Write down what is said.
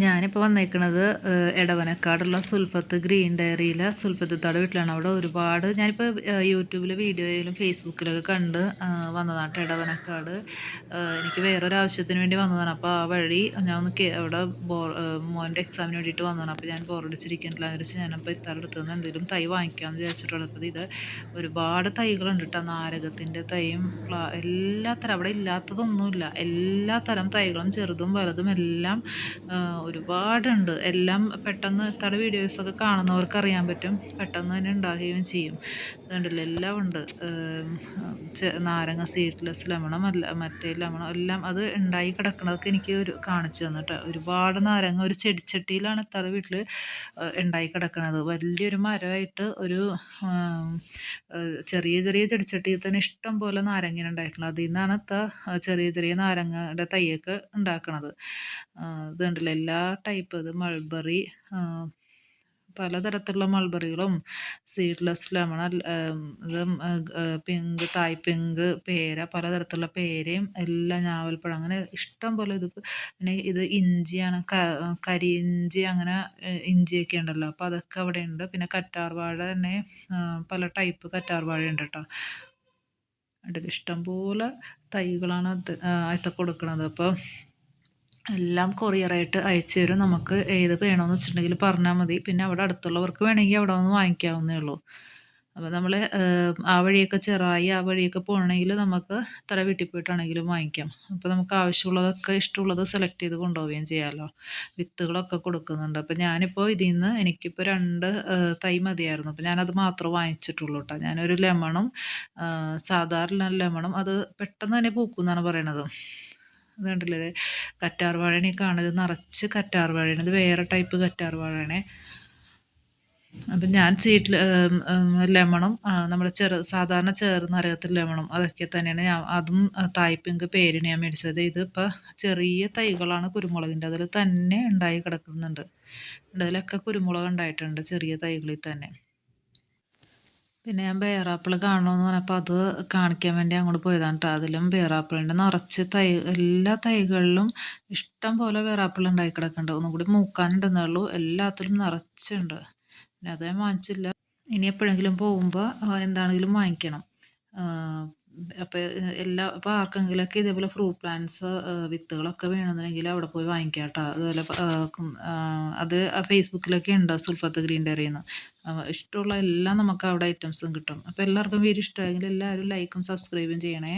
ഞാനിപ്പോൾ വന്നേക്കുന്നത് എടവനക്കാടുള്ള സുൽഫത്ത് ഗ്രീൻ ഡയറിയിലെ സുൽഫത്തത്താടെ വീട്ടിലാണ്. അവിടെ ഒരുപാട് ഞാനിപ്പോൾ യൂട്യൂബിൽ വീഡിയോയിലും ഫേസ്ബുക്കിലൊക്കെ കണ്ട് വന്നതാണ് എടവനക്കാട്. എനിക്ക് വേറൊരു ആവശ്യത്തിന് വേണ്ടി വന്നതാണ്. അപ്പോൾ ആ വഴി ഞാൻ ഒന്ന് അവിടെ ബോർ മോന്റെ എക്സാമിന് വേണ്ടിയിട്ട് വന്നതാണ്. അപ്പോൾ ഞാൻ ബോറടിച്ചിരിക്കുന്നില്ല വിചാരിച്ച് ഞാനപ്പോൾ ഇത്താടെ അടുത്ത് നിന്ന് എന്തെങ്കിലും തൈ വാങ്ങിക്കാമെന്ന് വിചാരിച്ചിട്ടുള്ളത് അപ്പോൾ ഇത് ഒരുപാട് തൈകളുണ്ട് കേട്ടോ. നാരകത്തിന്റെ തൈയും എല്ലാ അവിടെ ഇല്ലാത്തതൊന്നുമില്ല. എല്ലാ തരം തൈകളും ചെറുതും വലുതും എല്ലാം ഒരുപാടുണ്ട്. എല്ലാം പെട്ടെന്ന് എത്ര വീഡിയോസൊക്കെ കാണുന്നവർക്ക് അറിയാൻ പറ്റും. പെട്ടെന്ന് തന്നെ ഉണ്ടാകുകയും ചെയ്യും. അതുകൊണ്ടല്ല എല്ലാം ഉണ്ട്. നാരങ്ങ സീഡ്ലെസ് ലെമണം അല്ല മറ്റേ ലെമണം എല്ലാം അത് ഉണ്ടായി കിടക്കുന്നതൊക്കെ എനിക്ക് ഒരു കാണിച്ചു തന്നിട്ട്. ഒരുപാട് നാരങ്ങ ഒരു ചെടിച്ചട്ടിയിലാണ് എത്ര വീട്ടിൽ ഉണ്ടായി കിടക്കുന്നത്. വലിയൊരു മരമായിട്ട് ഒരു ചെറിയ ചെറിയ ചെടിച്ചട്ടിയിൽ തന്നെ ഇഷ്ടം പോലെ നാരങ്ങ ഉണ്ടായിട്ടുള്ളത് അതിൽ നിന്നാണ് ചെറിയ ചെറിയ നാരങ്ങയുടെ തൈയൊക്കെ ഉണ്ടാക്കുന്നത് ഇത് കണ്ടില്ല എല്ലാ ടൈപ്പ് ഇത് മൾബറി പലതരത്തിലുള്ള മൾബറികളും സീഡ്ലെസ് ലെമൺ ഇത് പിങ്ക് തായ് പിങ്ക് പേര പലതരത്തിലുള്ള പേരയും എല്ലാം ഞാവൽപ്പഴം അങ്ങനെ ഇഷ്ടം പോലെ ഇത് പിന്നെ ഇത് ഇഞ്ചിയാണ് കരി ഇഞ്ചി അങ്ങനെ ഇഞ്ചിയൊക്കെ ഉണ്ടല്ലോ അപ്പോൾ അതൊക്കെ അവിടെ ഉണ്ട് പിന്നെ കറ്റാർവാഴ തന്നെ പല ടൈപ്പ് കറ്റാർവാഴ ഉണ്ട് കേട്ടോ ഇഷ്ടം പോലെ തൈകളാണ് അത് അയത്ത കൊടുക്കുന്നത് അപ്പോൾ എല്ലാം കൊറിയറായിട്ട് അയച്ചു തരും. നമുക്ക് ഏത് വേണമെന്ന് വെച്ചിട്ടുണ്ടെങ്കിൽ പറഞ്ഞാൽ മതി. പിന്നെ അവിടെ അടുത്തുള്ളവർക്ക് വേണമെങ്കിൽ അവിടെ വന്ന് വാങ്ങിക്കാവുന്നേ ഉള്ളൂ. അപ്പോൾ നമ്മൾ ആ വഴിയൊക്കെ ചെറായി ആ വഴിയൊക്കെ പോകണമെങ്കിൽ നമുക്ക് ഇത്ര വീട്ടിൽ പോയിട്ടാണെങ്കിലും വാങ്ങിക്കാം. അപ്പോൾ നമുക്ക് ആവശ്യമുള്ളതൊക്കെ ഇഷ്ടമുള്ളത് സെലക്ട് ചെയ്ത് കൊണ്ടുപോവുകയും ചെയ്യാമല്ലോ വിത്തുകളൊക്കെ കൊടുക്കുന്നുണ്ട്. അപ്പോൾ ഞാനിപ്പോൾ ഇതിൽ നിന്ന് എനിക്കിപ്പോൾ രണ്ട് തൈ മതിയായിരുന്നു. അപ്പോൾ ഞാനത് മാത്രം വാങ്ങിച്ചിട്ടുള്ളൂ കേട്ടോ. ഞാനൊരു ലെമണും സാധാരണ ലെമണും അത് പെട്ടെന്ന് തന്നെ പൂക്കും എന്നാണ് പറയണത്. ഇത് കണ്ടില്ലേ കറ്റാർ വാഴയാണ് ഈ കാണുന്നത് നിറച്ച് കറ്റാർ വാഴയാണ് ഇത് വേറെ ടൈപ്പ് കറ്റാർ വാഴയാണ് അപ്പം ഞാൻ സീറ്റിൽ ലെമണും നമ്മുടെ ചെറു സാധാരണ ചേർന്ന് അറിയാത്ത ലെമണും അതൊക്കെ തന്നെയാണ് ഞാൻ അതും തായ്പിങ്ക് പേരിന് ഞാൻ മേടിച്ചത്. ഇതിപ്പോൾ ചെറിയ തൈകളാണ് കുരുമുളകിന്റെ. അതിൽ തന്നെ ഉണ്ടായി കിടക്കുന്നുണ്ട്. അതിലൊക്കെ കുരുമുളക് ഉണ്ടായിട്ടുണ്ട് ചെറിയ തൈകളിൽ തന്നെ. പിന്നെ ഞാൻ ബേറാപ്പിൾ കാണണമെന്ന് പറഞ്ഞപ്പോൾ അത് കാണിക്കാൻ വേണ്ടി അങ്ങോട്ട് പോയതാണ് കേട്ടോ അതിലും ബേറാപ്പിളിന്റെ നിറച്ച് തൈ എല്ലാ തൈകളിലും ഇഷ്ടം പോലെ ബേറാപ്പിൾ ഉണ്ടായി കിടക്കുന്നുണ്ട് ഒന്നും കൂടി മൂക്കാനുണ്ടെന്നേ ഉള്ളൂ എല്ലാത്തിലും നിറച്ചുണ്ട്. പിന്നെ അത് ഞാൻ വാങ്ങിച്ചില്ല. ഇനി എപ്പോഴെങ്കിലും പോകുമ്പോൾ എന്താണെങ്കിലും വാങ്ങിക്കണം. അപ്പോൾ എല്ലാ അപ്പോൾ ആർക്കെങ്കിലുമൊക്കെ ഇതേപോലെ ഫ്രൂട്ട് പ്ലാന്റ്സ് വിത്തുകളൊക്കെ വേണമെന്നുണ്ടെങ്കിൽ അവിടെ പോയി വാങ്ങിക്കാം കേട്ടോ അതുപോലെ അത് ഫേസ്ബുക്കിലൊക്കെ ഉണ്ട് സുൽഫത്ത് ഗ്രീൻ ഡയറിന്ന് ഇഷ്ടമുള്ള എല്ലാം നമുക്ക് അവിടെ ഐറ്റംസും കിട്ടും. അപ്പോൾ എല്ലാവർക്കും വീഡിയോ ഇഷ്ടമായെങ്കിൽ എല്ലാവരും ലൈക്കും സബ്സ്ക്രൈബും ചെയ്യണേ.